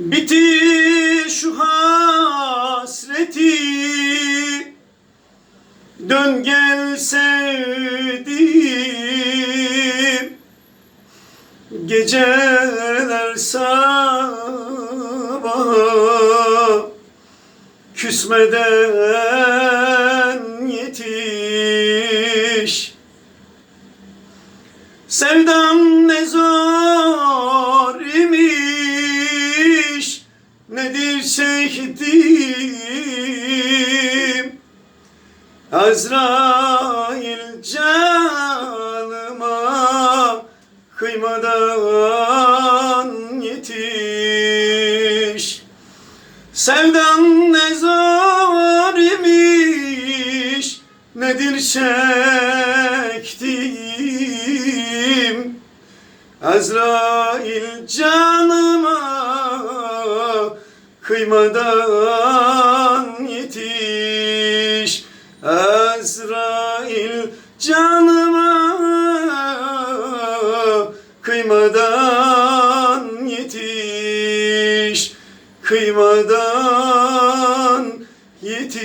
Bitti şu hasreti. Dön gel sevdiğim. Geceler sabah Küsmeden yetiş. Sevdam ne zor imiş Çektiğim Azrail canıma Kıymadan yetiş. Sevdam ne zor imiş Nedir çektiğim? Azrail canıma Kıymadan yetiş. Azrail canıma Kıymadan yetiş. Kıymadan yetiş